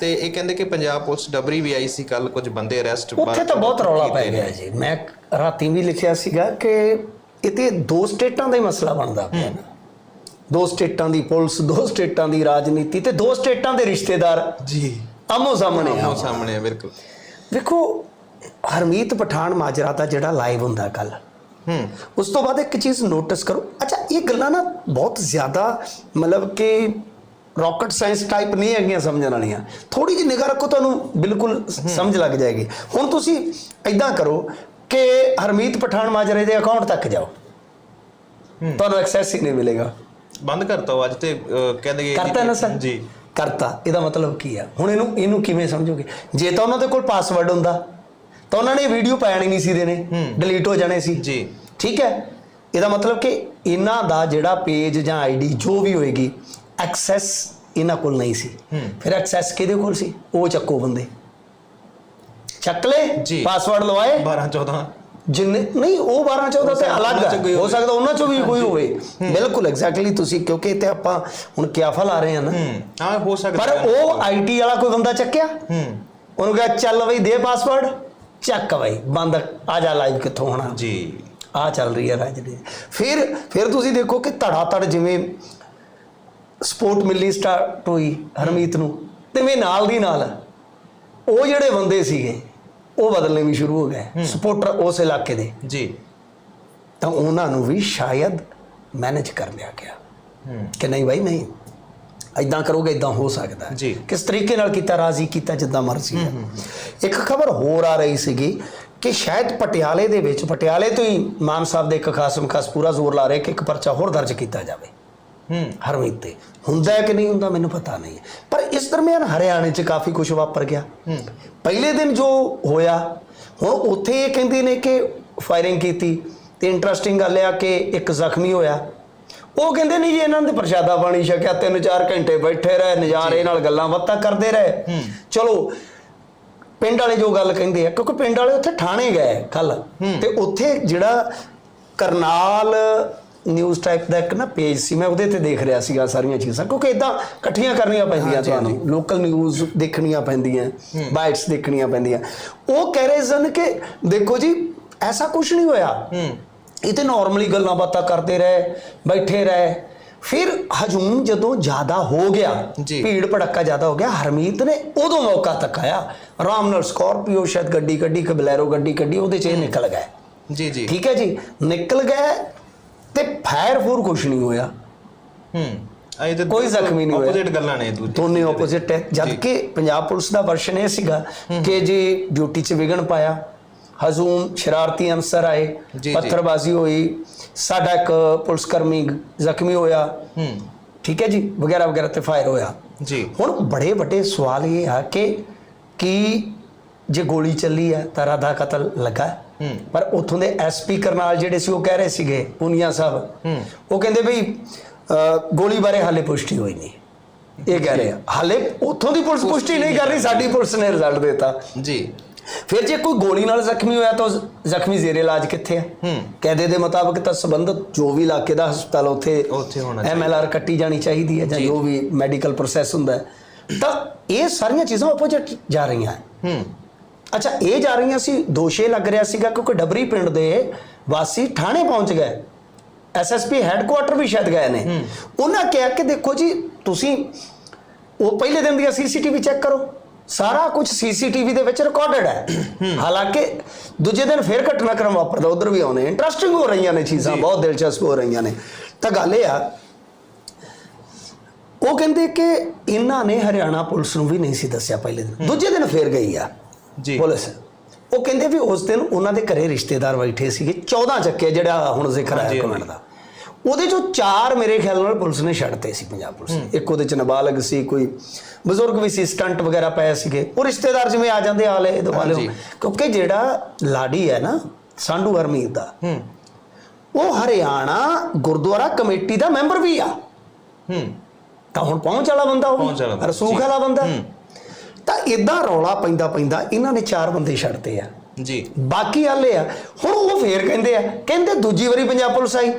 ਤੇ ਇਹ ਕਹਿੰਦੇ ਕਿ ਪੰਜਾਬ ਪੁਲਿਸ ਡਬਰੀ ਵੀ ਆਈ ਸੀ ਕੱਲ ਕੁਝ ਬੰਦੇ ਅਰੈਸਟ ਉੱਥੇ ਤਾਂ ਬਹੁਤ ਰੌਲਾ ਪੈ ਗਿਆ ਜੀ। ਮੈਂ ਰਾਤੀ ਵੀ ਲਿਖਿਆ ਸੀਗਾ ਕਿ ਇਹ ਤੇ ਦੋ ਸਟੇਟਾਂ ਦਾ ਹੀ ਮਸਲਾ ਬਣਦਾ ਪਿਆ ਨਾ। ਦੋ ਸਟੇਟਾਂ ਦੀ ਪੁਲਿਸ ਦੋ ਸਟੇਟਾਂ ਦੀ ਰਾਜਨੀਤੀ ਤੇ ਦੋ ਸਟੇਟਾਂ ਦੇ ਰਿਸ਼ਤੇਦਾਰ ਜੀ। ਆਮੋ ਸਾਹਮਣੇ ਆ। ਉਹ ਸਾਹਮਣੇ ਬਿਲਕੁਲ। ਵੇਖੋ ਹਰਮੀਤ ਪਠਾਨ ਮਾਜਰਾ ਦਾ ਜਿਹੜਾ ਲਾਈਵ ਹੁੰਦਾ ਕੱਲ ਹੂੰ। ਉਸ ਤੋਂ ਬਾਅਦ ਇੱਕ ਚੀਜ਼ ਨੋਟਿਸ ਕਰੋ। ਅੱਛਾ ਇਹ ਗੱਲਾਂ ਨਾ ਬਹੁਤ ਜ਼ਿਆਦਾ ਮਤਲਬ ਕਿ ਰਾਕਟ ਸਾਇੰਸ ਟਾਈਪ ਨਹੀਂ ਹੈਗੀਆਂ ਸਮਝਣ ਵਾਲੀਆਂ। ਥੋੜੀ ਜਿਹੀ ਨਿਗਾਹ ਰੱਖੋ ਤੁਹਾਨੂੰ ਬਿਲਕੁਲ ਸਮਝ ਲੱਗ ਜਾਏਗੀ। ਹੁਣ ਤੁਸੀਂ ਐਦਾਂ ਕਰੋ ਕਿ ਹਰਮੀਤ ਪਠਾਨ ਮਾਜਰੇ ਦੇ ਅਕਾਊਂਟ ਤੱਕ ਜਾਓ। ਤੁਹਾਨੂੰ ਐਕਸੈਸ ਹੀ ਨਹੀਂ ਮਿਲੇਗਾ। ਬੰਦ ਕਰਤਾ ਉਹ ਅੱਜ ਤੇ ਕਹਿੰਦੇ ਕਰਤਾ ਨਾ ਸਰ? ਜੀ। ਕਰਤਾ। ਇਹਦਾ ਮਤਲਬ ਕੀ ਆ? ਹੁਣ ਇਹਨੂੰ ਇਹਨੂੰ ਕਿਵੇਂ ਸਮਝੋਗੇ? ਜੇ ਤਾਂ ਉਹਨਾਂ ਦੇ ਕੋਲ ਪਾਸਵਰਡ ਹੁੰਦਾ ਤਾਂ ਉਹਨਾਂ ਨੇ ਵੀਡੀਓ ਪਾਣੀ ਨਹੀਂ ਸੀ ਦੇਣੇ। ਡਿਲੀਟ ਹੋ ਜਾਣੇ ਸੀ। ਜੀ। ਠੀਕ ਹੈ? ਇਹਦਾ ਮਤਲਬ ਕਿ ਇਹਨਾਂ ਦਾ ਜਿਹੜਾ ਪੇਜ ਜਾਂ ਆਈਡੀ ਜੋ ਵੀ ਹੋਏਗੀ ਐਕਸੈਸ ਇਹਨਾਂ ਕੋਲ ਨਹੀਂ ਸੀ। ਫਿਰ ਐਕਸੈਸ ਕਿਹਦੇ ਕੋਲ ਸੀ? ਉਹ ਚੱਕੋ ਬੰਦੇ। ਚੱਕ ਲੈ। ਪਾਸਵਰਡ ਲਵਾਏ। 12 14 ਜਿੰਨੇ ਨਹੀਂ ਉਹ 12 14 ਤੇ ਅਲੱਗ ਹੈ। ਸਕਦਾ ਉਹਨਾਂ ਚੋਂ ਵੀ ਕੋਈ ਹੋਵੇ। ਬਿਲਕੁਲ ਐਗਜ਼ੈਕਟਲੀ ਤੁਸੀਂ ਕਿਉਂਕਿ ਤੇ ਆਪਾਂ ਹੁਣ ਕਿਆਫਾ ਲਾ ਰਹੇ ਹਾਂ ਨਾ। ਹੂੰ। ਹਾਂ ਸਕਦਾ ਪਰ। ਉਹ ਆਈਟੀ ਵਾਲਾ ਕੋਈ ਬੰਦਾ ਚੱਕਿਆ? ਹੂੰ। ਉਹਨੂੰ ਕਿਹਾ ਚੱਲ ਬਈ ਦੇ ਪਾਸਵਰਡ ਚੱਕ ਬਈ ਬੰਦ। ਆ ਜਾ ਲਾਈਵ ਕਿੱਥੋਂ ਹੋਣਾ? ਜੀ। ਆ ਚੱਲ ਰਹੀ ਹੈ ਰਾਜਨੀਤੀ। ਫਿਰ ਫਿਰ ਤੁਸੀਂ ਦੇਖੋ ਕਿ ਧੜਾ ਧੜ ਜਿਵੇਂ ਸਪੋਰਟ ਮਿਲਣੀ ਸਟਾਰਟ ਹੋਈ ਹਰਮੀਤ ਨੂੰ ਤਿਵੇਂ ਨਾਲ ਦੀ ਨਾਲ ਉਹ ਜਿਹੜੇ ਬੰਦੇ ਸੀਗੇ ਉਹ ਬਦਲਣੇ ਵੀ ਸ਼ੁਰੂ ਹੋ ਗਏ ਸਪੋਰਟਰ ਉਸ ਇਲਾਕੇ ਦੇ। ਜੀ। ਤਾਂ ਉਹਨਾਂ ਨੂੰ ਵੀ ਸ਼ਾਇਦ ਮੈਨੇਜ ਕਰ ਲਿਆ ਗਿਆ। ਕਿ ਨਹੀਂ ਭਾਈ ਨਹੀਂ। ਐਦਾਂ ਕਰੋਗੇ ਇਦਾਂ ਹੋ ਸਕਦਾ। ਜੀ। ਕਿਸ ਤਰੀਕੇ ਨਾਲ ਕੀਤਾ ਰਾਜ਼ੀ ਕੀਤਾ ਜਿੱਦਾਂ ਮਰਜ਼ੀ ਹੈ। ਇੱਕ ਖਬਰ ਹੋਰ ਆ ਰਹੀ ਸੀਗੀ ਕਿ ਸ਼ਾਇਦ ਪਟਿਆਲੇ ਦੇ ਵਿੱਚ ਪਟਿਆਲੇ ਤੋਂ ਹੀ ਮਾਨ ਸਾਹਿਬ ਦੇ ਇੱਕ ਖਾਸਮ ਖਾਸ ਪੂਰਾ ਜ਼ੋਰ ਲਾ ਰਹੇ ਕਿ ਇੱਕ ਪਰਚਾ ਹੋਰ ਦਰਜ ਕੀਤਾ ਜਾਵੇ। ਹਰਮੀਤ ਤੇ। ਹੁੰਦਾ ਹੈ ਕਿ ਨਹੀਂ ਹੁੰਦਾ ਮੈਨੂੰ ਪਤਾ ਨਹੀਂ। ਪਰ ਇਸ ਦਰਮਿਆਨ ਹਰਿਆਣੇ 'ਚ ਕਾਫੀ ਕੁਝ ਵਾਪਰ ਗਿਆ। ਪਹਿਲੇ ਦਿਨ ਜੋ ਹੋਇਆ ਹੁਣ ਉੱਥੇ ਇਹ ਕਹਿੰਦੇ ਨੇ ਕਿ ਫਾਇਰਿੰਗ ਕੀਤੀ ਤੇ ਇੰਟਰਸਟਿੰਗ ਗੱਲ ਆ ਕਿ ਇੱਕ ਜ਼ਖਮੀ ਹੋਇਆ। ਉਹ ਕਹਿੰਦੇ ਨਹੀਂ ਜੀ ਇਹਨਾਂ ਨੇ ਪ੍ਰਸ਼ਾਦਾ ਪਾਣੀ ਛਕਿਆ ਤਿੰਨ ਚਾਰ ਘੰਟੇ ਬੈਠੇ ਰਹੇ ਨਜ਼ਾਰੇ ਨਾਲ ਗੱਲਾਂ ਬਾਤਾਂ ਕਰਦੇ ਰਹੇ। ਚਲੋ ਪਿੰਡ ਵਾਲੇ ਜੋ ਗੱਲ ਕਹਿੰਦੇ ਆ ਕਿਉਂਕਿ ਪਿੰਡ ਵਾਲੇ ਉੱਥੇ ਠਾਣੇ ਗਏ ਕੱਲ ਤੇ ਉੱਥੇ ਜਿਹੜਾ ਕਰਨਾਲ ਨਿਊਜ਼ ਟਾਈਪ ਦਾ ਇੱਕ ਨਾ ਪੇਜ ਸੀ ਮੈਂ ਉਹਦੇ ਤੇ ਦੇਖ ਰਿਹਾ ਸੀਗਾ ਸਾਰੀਆਂ ਚੀਜ਼ਾਂ। ਕਿਉਂਕਿ ਇਦਾਂ ਇਕੱਠੀਆਂ ਕਰਨੀਆਂ ਪੈਂਦੀਆਂ ਤੁਹਾਨੂੰ। ਲੋਕਲ ਨਿਊਜ਼ ਦੇਖਣੀਆਂ ਪੈਂਦੀਆਂ ਬਾਈਟਸ ਦੇਖਣੀਆਂ ਪੈਂਦੀਆਂ। ਉਹ ਕਹਿ ਰਹੇ ਸਨ ਕਿ ਦੇਖੋ ਜੀ ਐਸਾ ਕੁਝ ਨਹੀਂ ਹੋਇਆ। ਇਹ ਤੇ ਨਾਰਮਲੀ ਗੱਲਾਂ ਬਾਤਾਂ ਕਰਦੇ ਰਹੇ ਬੈਠੇ ਰਹੇ। ਫਿਰ ਹਜੂਮ ਜਦੋਂ ਜ਼ਿਆਦਾ ਹੋ ਗਿਆ। ਭੀੜ ਭੜੱਕਾ ਜ਼ਿਆਦਾ ਹੋ ਗਿਆ ਹਰਮੀਤ ਨੇ ਉਦੋਂ ਮੌਕਾ ਤੱਕਾਇਆ। ਆਰਾਮ ਨਾਲ ਸਕਾਰਪੀਓ ਸ਼ਾਇਦ ਗੱਡੀ ਕੱਢੀ ਕਿ ਬਲੈਰੋ ਗੱਡੀ ਕੱਢੀ ਉਹਦੇ 'ਚ ਇਹ ਨਿਕਲ ਗਏ। ਜੀ ਜੀ। ਠੀਕ ਹੈ ਜੀ? ਨਿਕਲ ਗਏ ਤੇ ਫਾਇਰ ਫੂਰ ਕੁਛ ਨਹੀਂ ਹੋਇਆ। ਹੂੰ ਇਹ ਤੇ ਕੋਈ ਜ਼ਖਮੀ ਨਹੀਂ ਹੋਇਆ। ਆਪੋਜ਼ਿਟ ਗੱਲਾਂ ਨੇ ਦੂਜੀ ਦੋਨੇ ਆਪੋਜ਼ਿਟ ਹੈ ਜਦ ਕਿ ਪੰਜਾਬ ਪੁਲਿਸ ਦਾ ਵਰਸ਼ਨ ਇਹ ਸੀਗਾ ਕਿ ਜੀ ਡਿਊਟੀ 'ਚ ਵਿਗਣ ਪਾਇਆ। ਹਜ਼ੂਮ ਸ਼ਰਾਰਤੀ ਅਨਸਰ ਆਏ। ਪੱਥਰਬਾਜ਼ੀ ਹੋਈ। ਸਾਡਾ ਇੱਕ ਪੁਲਿਸ ਕਰਮੀ ਜ਼ਖਮੀ ਹੋਇਆ। ਹੂੰ। ਠੀਕ ਹੈ ਜੀ? ਵਗੈਰਾ ਵਗੈਰਾ ਤੇ ਫਾਇਰ ਹੋਇਆ। ਜੀ। ਹੁਣ ਬੜੇ ਵੱਡੇ ਸਵਾਲ ਇਹ ਆ ਕਿ ਕੀ ਜੇ ਗੋਲੀ ਚੱਲੀ ਹੈ ਤਾਂ ਰਾਧਾ ਕਤਲ ਲੱਗਾ। ਪਰ ਉੱਥੋਂ ਦੇ ਐਸਪੀ ਕਰਨਾਲ ਜਿਹੜੇ ਸੀ ਉਹ ਕਹਿ ਰਹੇ ਸੀਗੇ ਪੁਨੀਆ ਸਾਹਿਬ। ਉਹ ਕਹਿੰਦੇ ਵੀ ਗੋਲੀ ਬਾਰੇ ਹਾਲੇ ਪੁਸ਼ਟੀ ਹੋਈ ਨਹੀਂ। ਇਹ ਕਹਿ ਰਹੇ ਆ। ਹਾਲੇ ਉੱਥੋਂ ਦੀ ਪੁਲਿਸ ਪੁਸ਼ਟੀ ਨਹੀਂ ਕਰ ਰਹੀ ਸਾਡੀ ਪੁਲਿਸ ਨੇ ਰਿਜ਼ਲਟ ਦਿੱਤਾ। ਜੀ। ਫਿਰ ਜੇ ਕੋਈ ਗੋਲੀ ਨਾਲ ਜ਼ਖਮੀ ਹੋਇਆ ਤਾਂ ਜ਼ਖਮੀ ਜ਼ੇਰੇ ਇਲਾਜ ਕਿੱਥੇ ਹੈ। ਕਾਇਦੇ ਦੇ ਮੁਤਾਬਕ ਤਾਂ ਸੰਬੰਧਤ ਜੋ ਵੀ ਇਲਾਕੇ ਦਾ ਹਸਪਤਾਲ ਉੱਥੇ ਉੱਥੇ ਹੋਣਾ ਚਾਹੀਦਾ। ਐਮਐਲਆਰ ਕੱਟੀ ਜਾਣੀ ਚਾਹੀਦੀ ਹੈ ਜਾਂ ਜੋ। ਵੀ ਮੈਡੀਕਲ ਪ੍ਰੋਸੈਸ ਹੁੰਦਾ ਤਾਂ ਇਹ ਸਾਰੀਆਂ ਚੀਜ਼ਾਂ ਆਪੋਜ਼ਿਟ ਜਾ ਰਹੀਆਂ ਹੈ। ਹੂੰ। ਅੱਛਾ ਇਹ ਜਾ ਰਹੀਆਂ ਸੀ ਦੋਸ਼ੇ ਲੱਗ ਰਿਹਾ ਸੀਗਾ ਕਿਉਂਕਿ ਡਬਰੀ ਪਿੰਡ ਦੇ ਵਾਸੀ ਥਾਣੇ ਪਹੁੰਚ ਗਏ। ਐਸਐਸਪੀ ਹੈੱਡਕੁਆਟਰ ਵੀ ਸ਼ਾਇਦ ਗਏ ਨੇ। ਉਹਨਾਂ ਕਿਹਾ ਕਿ ਦੇਖੋ ਜੀ ਤੁਸੀਂ ਉਹ ਪਹਿਲੇ ਦਿਨ ਦੀਆਂ ਸੀਸੀਟੀਵੀ ਚੈੱਕ ਕਰੋ। ਸਾਰਾ ਕੁਝ ਸੀਸੀਟੀਵੀ ਦੇ ਵਿੱਚ ਰਿਕਾਰਡਡ ਹੈ। ਹਾਲਾਂਕਿ ਦੂਜੇ ਦਿਨ ਫੇਰ ਘਟਨਾਕ੍ਰਮ ਵਾਪਰਦਾ ਉਧਰ ਵੀ ਆਉਣੇ ਇੰਟਰਸਟਿੰਗ ਹੋ ਰਹੀਆਂ ਨੇ ਚੀਜ਼ਾਂ ਬਹੁਤ ਦਿਲਚਸਪ ਹੋ ਰਹੀਆਂ ਨੇ। ਤਾਂ ਗੱਲ ਇਹ ਆ ਉਹ ਕਹਿੰਦੇ ਕਿ ਇਹਨਾਂ ਨੇ ਹਰਿਆਣਾ ਪੁਲਿਸ ਨੂੰ ਵੀ ਨਹੀਂ ਸੀ ਦੱਸਿਆ ਪਹਿਲੇ ਦਿਨ। ਦੂਜੇ ਦਿਨ ਫੇਰ ਗਈ ਆ। ਜੀ। ਪੁਲਿਸ ਉਹ ਕਹਿੰਦੇ ਵੀ ਉਸ ਦਿਨ ਉਹਨਾਂ ਦੇ ਘਰੇ ਰਿਸ਼ਤੇਦਾਰ ਬੈਠੇ ਸੀਗੇ 14 ਚੱਕੇ ਜਿਹੜਾ ਹੁਣ ਜ਼ਿਕਰ ਆਇਆ ਕਮੈਂਟ ਦਾ। ਉਹਦੇ ਚੋਂ ਚਾਰ ਮੇਰੇ ਖਿਆਲ ਨਾਲ ਪੁਲਿਸ ਨੇ ਛੱਡਤੇ ਸੀ ਪੰਜਾਬ ਪੁਲਿਸ ਨੇ। ਇੱਕ ਉਹਦੇ ਚ ਨਾਬਾਲਗ ਸੀ ਕੋਈ ਬਜ਼ੁਰਗ ਵੀ ਸੀ ਸਟੰਟ ਵਗੈਰਾ ਪਏ ਸੀਗੇ। ਉਹ ਰਿਸ਼ਤੇਦਾਰ ਜਿਵੇਂ ਆ ਜਾਂਦੇ ਆਲੇ ਦੁਆਲੇ। ਕਿਉਂਕਿ ਜਿਹੜਾ ਲਾੜੀ ਹੈ ਨਾ ਸਾਂਢੂ ਹਰਮੀਤ ਦਾ ਉਹ ਹਰਿਆਣਾ ਗੁਰਦੁਆਰਾ ਕਮੇਟੀ ਦਾ ਮੈਂਬਰ ਵੀ ਆ। ਹੂੰ। ਤਾਂ ਹੁਣ ਪਹੁੰਚ ਵਾਲਾ ਬੰਦਾ ਉਹ ਰਸੂਖ। ਵਾਲਾ ਬੰਦਾ। ਹੂੰ। ਤਾਂ ਇਦਾਂ ਰੌਲਾ ਪੈਂਦਾ ਪੈਂਦਾ ਇਹਨਾਂ ਨੇ ਚਾਰ ਬੰਦੇ ਛੱਡਤੇ ਆ। ਜੀ। ਬਾਕੀ ਹਾਲੇ ਆ ਹੁਣ ਉਹ ਫੇਰ ਕਹਿੰਦੇ ਆ ਕਹਿੰਦੇ ਦੂਜੀ ਵਾਰੀ ਪੰਜਾਬ ਪੁਲਿਸ ਆਈ।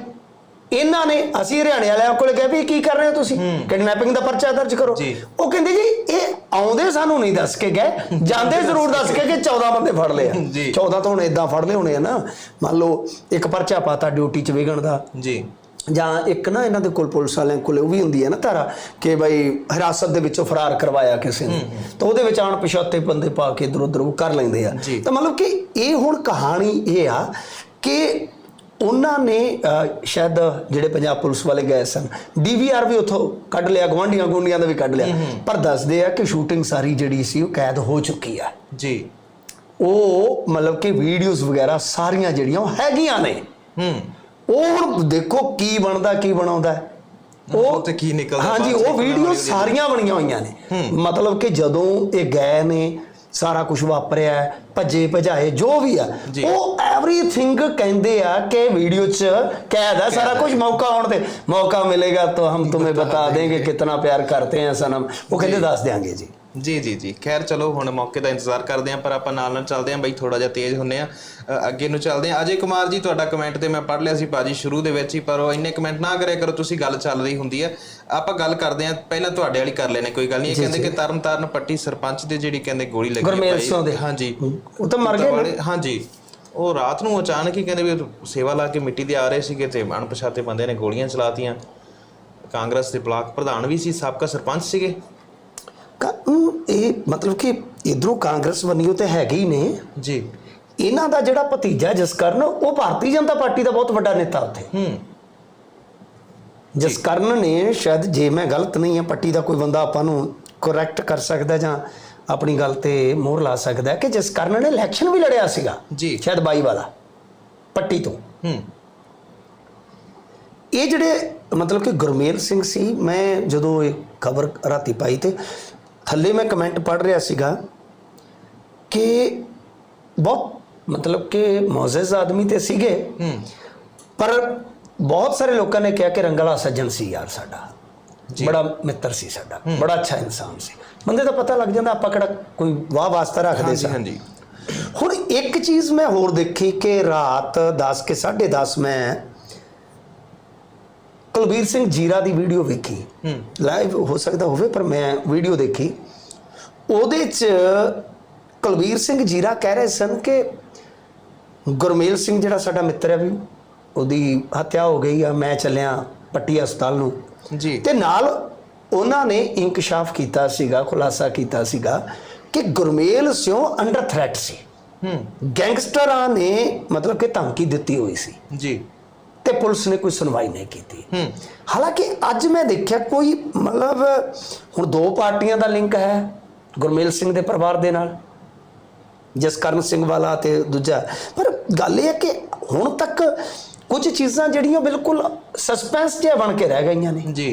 ਇਹਨਾਂ ਨੇ ਅਸੀਂ ਹਰਿਆਣੇ ਵਾਲਿਆਂ ਕੋਲ ਗਏ ਵੀ ਕੀ ਕਰ ਰਹੇ ਹੋ ਤੁਸੀਂ? ਕਿਡਨੈਪਿੰਗ ਦਾ ਪਰਚਾ ਦਰਜ ਕਰੋ। ਉਹ ਕਹਿੰਦੇ ਜੀ ਇਹ ਆਉਂਦੇ ਸਾਨੂੰ ਨਹੀਂ ਦੱਸ ਕੇ ਗਏ। ਜਾਂਦੇ ਜ਼ਰੂਰ ਦੱਸ ਕੇ ਕਿ 14 ਬੰਦੇ ਫੜ ਲਏ ਆ। ਜੀ। 14 ਤਾਂ ਹੁਣ ਇਦਾਂ ਫੜ ਲਏ ਹੋਣੇ ਆ ਨਾ। ਮੰਨ ਲਓ ਇੱਕ ਪਰਚਾ ਪਾਤਾ ਡਿਊਟੀ 'ਚ ਵਿਗਣ ਦਾ। ਜੀ। ਜਾਂ ਇੱਕ ਨਾ ਇਹਨਾਂ ਦੇ ਕੋਲ ਪੁਲਿਸ ਵਾਲਿਆਂ ਕੋਲ ਉਹ ਵੀ ਹੁੰਦੀ ਹੈ ਨਾ ਧਾਰਾ ਕਿ ਬਈ ਹਿਰਾਸਤ ਦੇ ਵਿੱਚੋਂ ਫਰਾਰ ਕਰਵਾਇਆ ਕਿਸੇ ਨੇ। ਤਾਂ ਉਹਦੇ ਵਿੱਚ ਆਣ ਪਛਾਤੇ ਬੰਦੇ ਪਾ ਕੇ ਇਧਰ ਉਧਰ ਉਹ ਕਰ ਲੈਂਦੇ ਆ। ਤਾਂ ਮਤਲਬ ਕਿ ਇਹ ਹੁਣ ਕਹਾਣੀ ਇਹ ਆ ਕਿ ਉਹਨਾਂ ਨੇ ਸ਼ਾਇਦ ਜਿਹੜੇ ਪੰਜਾਬ ਪੁਲਿਸ ਵਾਲੇ ਗਏ ਸਨ ਡੀਵੀਆਰ ਵੀ ਉੱਥੋਂ ਕੱਢ ਲਿਆ ਗਵਾਂਢੀਆਂ ਗੁੰਡੀਆਂ ਦਾ ਵੀ ਕੱਢ ਲਿਆ। ਪਰ ਦੱਸਦੇ ਆ ਕਿ ਸ਼ੂਟਿੰਗ ਸਾਰੀ ਜਿਹੜੀ ਸੀ ਉਹ ਕੈਦ ਹੋ ਚੁੱਕੀ ਆ। ਜੀ। ਉਹ ਮਤਲਬ ਕਿ ਵੀਡੀਓਜ਼ ਵਗੈਰਾ ਸਾਰੀਆਂ ਜਿਹੜੀਆਂ ਉਹ ਹੈਗੀਆਂ ਨੇ। ਹੂੰ। ਉਹ ਦੇਖੋ ਕੀ ਬਣਦਾ ਕੀ ਬਣਾਉਂਦਾ। ਉਹ ਤੇ ਕੀ ਨਿਕਲਦਾ ਹਾਂਜੀ ਉਹ ਵੀਡੀਓ ਸਾਰੀਆਂ ਬਣੀਆਂ ਹੋਈਆਂ ਨੇ। ਮਤਲਬ ਕਿ ਜਦੋਂ ਇਹ ਗਏ ਨੇ ਸਾਰਾ ਕੁਝ ਵਾਪਰਿਆ ਭੱਜੇ ਭਜਾਏ ਜੋ ਵੀ ਆ ਉਹ एवरीथिंग ਕਹਿੰਦੇ ਆ ਕਿ ਵੀਡੀਓ 'ਚ ਕੈਦ ਆ ਸਾਰਾ ਕੁਝ ਮੌਕਾ ਹੋਣ ਤੇ ਮੌਕਾ ਮਿਲੇਗਾ ਤਾਂ ਹਮ ਤੁਮੇ ਬਤਾ ਦੇਂਗੇ ਕਿਤਨਾ ਪਿਆਰ ਕਰਤੇ ਹੈ ਸਨਮ। ਉਹ ਕਹਿੰਦੇ ਦੱਸ ਦੇਾਂਗੇ ਜੀ। ਜੀ ਜੀ ਜੀ। ਖੈਰ ਚਲੋ ਹੁਣ ਮੌਕੇ ਦਾ ਇੰਤਜ਼ਾਰ ਕਰਦੇ ਆਂ ਪਰ ਆਪਾਂ ਨਾਲ ਨਾਲ ਚੱਲਦੇ ਆਂ ਬਈ ਥੋੜਾ ਜਿਹਾ ਤੇਜ਼ ਹੁੰਨੇ ਆ ਅੱਗੇ ਨੂੰ ਚੱਲਦੇ ਆਂ ਅਜੇ ਕੁਮਾਰ ਜੀ ਤੁਹਾਡਾ ਕਮੈਂਟ ਤੇ ਮੈਂ ਪੜ੍ਹ ਲਿਆ ਸੀ ਬਾਜੀ ਸ਼ੁਰੂ ਦੇ ਵਿੱਚ ਹੀ ਪਰ ਉਹ ਇੰਨੇ ਕਮੈਂਟ ਨਾ ਕਰਿਆ ਕਰੋ ਤੁਸੀਂ ਗੱਲ ਚੱਲ ਰਹੀ ਹੁੰਦੀ ਹੈ। ਆਪਾਂ ਗੱਲ ਕਰਦੇ ਆਂ ਪਹਿਲਾਂ ਤੁਹਾਡੇ ਵਾਲੀ ਕਰ ਲੈਨੇ ਕੋਈ ਗੱਲ ਨਹੀਂ। ਇਹ ਕਹਿੰਦੇ ਕਿ ਤਰਨ ਤਾਰਨ ਪੱਟੀ ਸਰਪੰਚ ਦੇ ਜਿਹੜੀ ਕਹਿੰਦੇ ਗੋਲੀ ਲੱਗੀ ਗੁਰਮੇਲ। ਸਿੰਘ ਦੇ। ਹਾਂਜੀ। ਉਹ ਤਾਂ ਮਰ ਗਏ ਹਾਂਜੀ। ਉਹ ਰਾਤ ਨੂੰ ਅਚਾਨਕ ਹੀ ਕਹਿੰਦੇ ਵੀ ਸੇਵਾ ਲਾ ਕੇ ਮਿੱਟੀ ਦੇ ਆ ਰਹੇ ਸੀਗੇ ਤੇ ਅਣਪਛਾਤੇ ਬੰਦੇ ਨੇ ਗੋਲੀਆਂ ਚਲਾਤੀਆਂ ਕਾਂਗਰਸ ਦੇ ਬਲਾਕ ਪ੍ਰਧਾਨ ਵੀ ਸੀ ਸਾਬਕਾ ਸਰਪੰਚ ਸੀਗੇ। ਇਹ ਮਤਲਬ ਕਿ ਇਧਰੋਂ ਕਾਂਗਰਸ ਵੰਨੀਓ ਤੇ ਹੈਗੇ ਹੀ ਨੇ। ਜੀ। ਇਹਨਾਂ ਦਾ ਜਿਹੜਾ ਭਤੀਜਾ ਜਸਕਰਨ ਉਹ ਭਾਰਤੀ ਜਨਤਾ ਪਾਰਟੀ ਦਾ ਬਹੁਤ ਵੱਡਾ ਨੇਤਾ ਉੱਥੇ। ਹੂੰ। ਜਸਕਰਨ ਨੇ ਸ਼ਾਇਦ ਜੇ ਮੈਂ ਗਲਤ ਨਹੀਂ ਹਾਂ ਪੱਟੀ ਦਾ ਕੋਈ ਬੰਦਾ ਆਪਾਂ ਨੂੰ ਕਰੈਕਟ ਕਰ ਸਕਦਾ ਜਾਂ ਆਪਣੀ ਗੱਲ ਤੇ ਮੋਹਰ ਲਾ ਸਕਦਾ ਕਿ ਜਸਕਰਨ ਨੇ ਇਲੈਕਸ਼ਨ ਵੀ ਲੜਿਆ ਸੀਗਾ। ਜੀ। ਸ਼ਾਇਦ 22 ਵਾਲਾ ਪੱਟੀ ਤੋਂ। ਹੂੰ। ਇਹ ਜਿਹੜੇ ਮਤਲਬ ਕਿ ਗੁਰਮੇਲ ਸਿੰਘ ਸੀ ਮੈਂ ਜਦੋਂ ਇਹ ਖਬਰ ਰਾਤੀ ਪਾਈ ਤੇ ਥੱਲੇ ਮੈਂ ਕਮੈਂਟ ਪੜ੍ਹ ਰਿਹਾ ਸੀਗਾ ਕਿ ਬਹੁਤ ਮਤਲਬ ਕਿ ਮੌਜ਼ਜ਼ ਆਦਮੀ ਤੇ ਸੀਗੇ। ਪਰ ਬਹੁਤ ਸਾਰੇ ਲੋਕਾਂ ਨੇ ਕਿਹਾ ਕਿ ਰੰਗਲਾ ਸੱਜਣ ਸੀ ਯਾਰ ਸਾਡਾ। ਬੜਾ ਮਿੱਤਰ ਸੀ ਸਾਡਾ। ਬੜਾ ਅੱਛਾ ਇਨਸਾਨ ਸੀ। ਬੰਦੇ ਦਾ ਪਤਾ ਲੱਗ ਜਾਂਦਾ ਆਪਾਂ ਕਿਹੜਾ ਕੋਈ ਵਾਹ ਵਾਸਤਾ ਰੱਖਦੇ ਸਾਂ। ਹਾਂਜੀ। ਹੁਣ ਇੱਕ ਚੀਜ਼ ਮੈਂ ਹੋਰ ਦੇਖੀ ਕਿ ਰਾਤ 10 ਕੇ 10:30 ਮੈਂ ਕੁਲਬੀਰ ਸਿੰਘ ਜੀਰਾ ਦੀ ਵੀਡੀਓ ਵੇਖੀ। ਹੂੰ। ਲਾਈਵ ਹੋ ਸਕਦਾ ਹੋਵੇ ਪਰ ਮੈਂ ਵੀਡੀਓ ਦੇਖੀ। ਉਹਦੇ 'ਚ ਕੁਲਬੀਰ ਸਿੰਘ ਜੀਰਾ ਕਹਿ ਰਹੇ ਸਨ ਕਿ ਗੁਰਮੇਲ ਸਿੰਘ ਜਿਹੜਾ ਸਾਡਾ ਮਿੱਤਰ ਹੈ ਵੀ ਉਹਦੀ ਹੱਤਿਆ ਹੋ ਗਈ ਆ ਮੈਂ ਚੱਲਿਆ ਪੱਟੀ ਹਸਪਤਾਲ ਨੂੰ। ਜੀ। ਤੇ ਨਾਲ ਉਹਨਾਂ ਨੇ ਇੰਕਸ਼ਾਫ ਕੀਤਾ ਸੀਗਾ ਖੁਲਾਸਾ ਕੀਤਾ ਸੀਗਾ ਕਿ ਗੁਰਮੇਲ ਸਿਓ ਅੰਡਰ ਥ੍ਰੈਟ ਸੀ। ਹੂੰ। ਗੈਂਗਸਟਰਾਂ ਨੇ ਮਤਲਬ ਕਿ ਧਮਕੀ ਦਿੱਤੀ ਹੋਈ ਸੀ। ਜੀ। ਤੇ ਪੁਲਿਸ ਨੇ ਕੋਈ ਸੁਣਵਾਈ ਨਹੀਂ ਕੀਤੀ। ਹਾਲਾਂਕਿ ਅੱਜ ਮੈਂ ਦੇਖਿਆ ਕੋਈ ਮਤਲਬ ਹੁਣ ਦੋ ਪਾਰਟੀਆਂ ਦਾ ਲਿੰਕ ਹੈ ਗੁਰਮੇਲ ਸਿੰਘ ਦੇ ਪਰਿਵਾਰ ਦੇ ਨਾਲ ਜਸਕਰਨ ਸਿੰਘ ਵਾਲਾ ਤੇ ਦੂਜਾ। ਪਰ ਗੱਲ ਇਹ ਹੈ ਕਿ ਹੁਣ ਤੱਕ ਕੁਝ ਚੀਜ਼ਾਂ ਜਿਹੜੀਆਂ ਬਿਲਕੁਲ ਸਸਪੈਂਸ ਜਿਹਾ ਬਣ ਕੇ ਰਹਿ ਗਈਆਂ ਨੇ। ਜੀ।